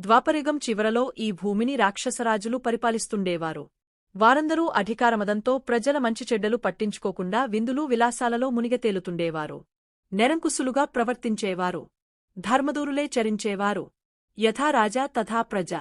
ద్వాపరిగం చివరలో ఈ భూమిని రాక్షసరాజులు పరిపాలిస్తుండేవారు. వారందరూ అధికారమదంతో ప్రజల మంచి చెడ్డలు పట్టించుకోకుండా విందులు విలాసాలలో మునిగతేలుతుండేవారు. నెరంకుసులుగా ప్రవర్తించేవారు. ధర్మదూరులే చరించేవారు. యథా రాజా తథా ప్రజ.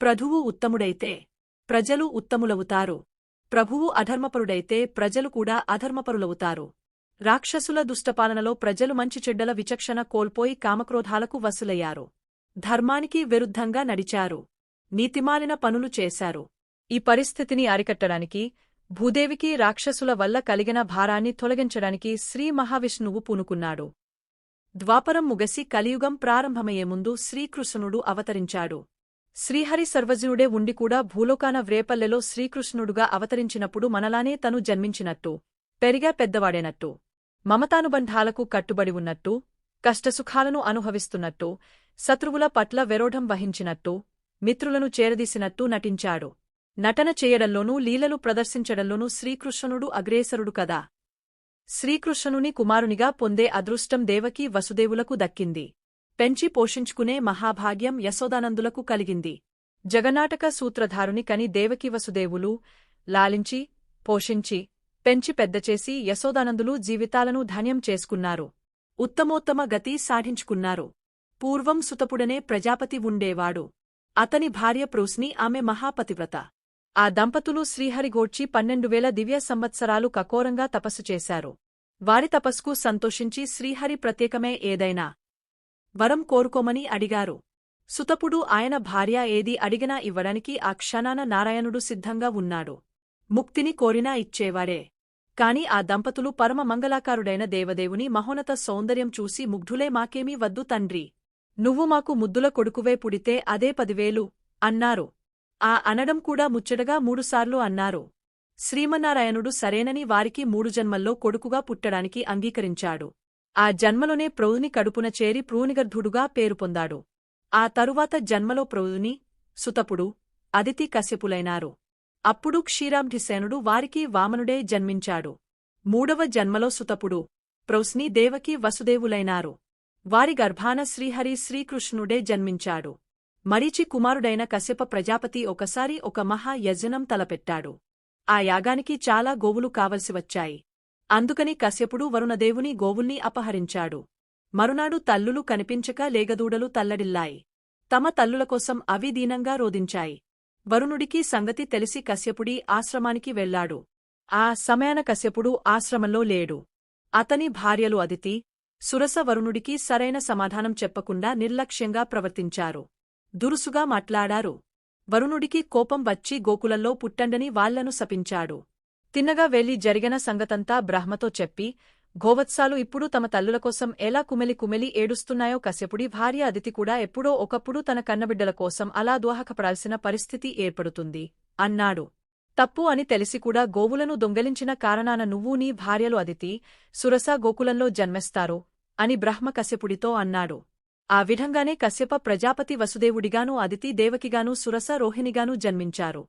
ప్రభువు ఉత్తముడైతే ప్రజలు ఉత్తములవుతారు. ప్రభువు అధర్మపరుడైతే ప్రజలు కూడా అధర్మపరులవుతారు. రాక్షసుల దుష్టపాలనలో ప్రజలు మంచి చెడ్డల విచక్షణ కోల్పోయి కామక్రోధాలకు వసులయ్యారు ధర్మానికి విరుద్ధంగా నడిచారు. నీతిమాలిన పనులు చేశారు. ఈ పరిస్థితిని అరికట్టడానికి భూదేవికి రాక్షసుల వల్ల కలిగిన భారాన్ని తొలగించడానికి శ్రీ మహావిష్ణువు పూనుకున్నాడు. ద్వాపరం ముగసి కలియుగం ప్రారంభమయ్యే ముందు శ్రీకృష్ణుడు అవతరించాడు. శ్రీహరి సర్వజనుడే ఉండి కూడా భూలోకాన వ్రేపల్లెలో శ్రీకృష్ణుడుగా అవతరించినప్పుడు మనలానే తను జన్మించినట్టు పెరిగా పెద్దవాడేనట్టు మమతానుబంధాలకు కట్టుబడి ఉన్నట్టు కష్టసుఖాలను అనుభవిస్తున్నట్టు శత్రువుల పట్ల వెరోఢం వహించినట్టు మిత్రులను చేరదీసినట్టు నటించాడు. నటన చేయడంలోనూ లీలలు ప్రదర్శించడంలోనూ శ్రీకృష్ణుడు అగ్రేసరుడు కదా. శ్రీకృష్ణుని కుమారునిగా పొందే అదృష్టం దేవకీ వసుదేవులకు దక్కింది. పెంచి పోషించుకునే మహాభాగ్యం యశోదానందులకు కలిగింది. జగనాటక సూత్రధారుని కని దేవకీ వసుదేవులు లాలించి పోషించి పెంచి పెద్దచేసి యశోదానందులు జీవితాలను ధన్యం చేసుకున్నారు. ఉత్తమోత్తమ గతి సాధించుకున్నారు. పూర్వం సుతపుడనే ప్రజాపతి ఉండేవాడు. అతని భార్య ప్రూస్ని ఆమె మహాపతివ్రత. ఆ దంపతులు శ్రీహరిగోడ్చి పన్నెండువేల దివ్య సంవత్సరాలు కకోరంగా తపస్సు చేశారు. వారి తపస్సుకు సంతోషించి శ్రీహరి ప్రత్యేకమే ఏదైనా వరం కోరుకోమని అడిగారు. సుతపుడు ఆయన భార్య ఏది అడిగినా ఇవ్వడానికి ఆ క్షణాన నారాయణుడు సిద్ధంగా ఉన్నాడు. ముక్తిని కోరినా ఇచ్చేవారే. కాని ఆ దంపతులు పరమ మంగళాకారుడైన దేవదేవుని మహోన్నత సౌందర్యం చూసి ముగ్ధులే మాకేమీ వద్దు తండ్రి. నువ్వు మాకు ముద్దుల కొడుకువే పుడితే అదే పదివేలు అన్నారు. ఆ అనడం కూడా ముచ్చటగా మూడుసార్లు అన్నారు. శ్రీమన్నారాయణుడు సరేనని వారికి మూడు జన్మల్లో కొడుకుగా పుట్టడానికి అంగీకరించాడు. ఆ జన్మలోనే ప్రౌని కడుపున చేరి ప్రూనిగర్ధుడుగా పేరు పొందాడు. ఆ తరువాత జన్మలో ప్రౌని సుతపుడు అదితి కశ్యపులైనారు. అప్పుడు క్షీరాబ్ధిసేనుడు వారికి వామనుడే జన్మించాడు. మూడవ జన్మలో సుతపుడు ప్రౌస్ని దేవకి వసుదేవులైనారు. వారి గర్భాన శ్రీహరి శ్రీకృష్ణుడే జన్మించాడు. మరీచి కుమారుడైన కశ్యప ప్రజాపతి ఒకసారి ఒక మహా యజనం తలపెట్టాడు. ఆ యాగానికి చాలా గోవులు కావలసి వచ్చాయి. అందుకని కశ్యపుడు వరుణదేవుని గోవుల్ని అపహరించాడు. మరునాడు తల్లులు కనిపించక లేగదూడలు తల్లడిల్లాయి. తమ తల్లుల కోసం అవి దీనంగా రోదించాయి వరుణుడికి సంగతి తెలిసి కశ్యపుడి ఆశ్రమానికి వెళ్ళాడు ఆ సమయాన కశ్యపుడు ఆశ్రమంలో లేడు. అతని భార్యలు అదితి సురస వరుణుడికి సరైన సమాధానం చెప్పకుండా నిర్లక్ష్యంగా ప్రవర్తించారు. దురుసుగా మాట్లాడారు. వరుణుడికి కోపం వచ్చి గోకులంలో పుట్టండని వాళ్ళను శపించాడు. తిన్నగా వెళ్ళి జరిగిన సంగతంతా బ్రహ్మతో చెప్పి గోవత్సాలు ఇప్పుడు తమ తల్లుల కోసం ఎలా కుమెలి కుమెలి ఏడుస్తున్నాయో కశ్యపుడి భార్య అదితి కూడా ఎప్పుడో ఒకప్పుడు తన కన్నబిడ్డల కోసం అలా దోహకపడాల్సిన పరిస్థితి ఏర్పడుతుంది అన్నాడు. తప్పు అని తెలిసి కూడా గోవులను దొంగలించిన కారణాన నువ్వు నీ భార్యలు అదితి సురస గోకులంలో జన్మిస్తారు అని బ్రహ్మ కశ్యపుడితో అన్నాడు. ఆ విధంగానే కశ్యప ప్రజాపతి వసుదేవుడిగానూ అదితి దేవకిగానూ సురస రోహిణిగానూ జన్మించారు.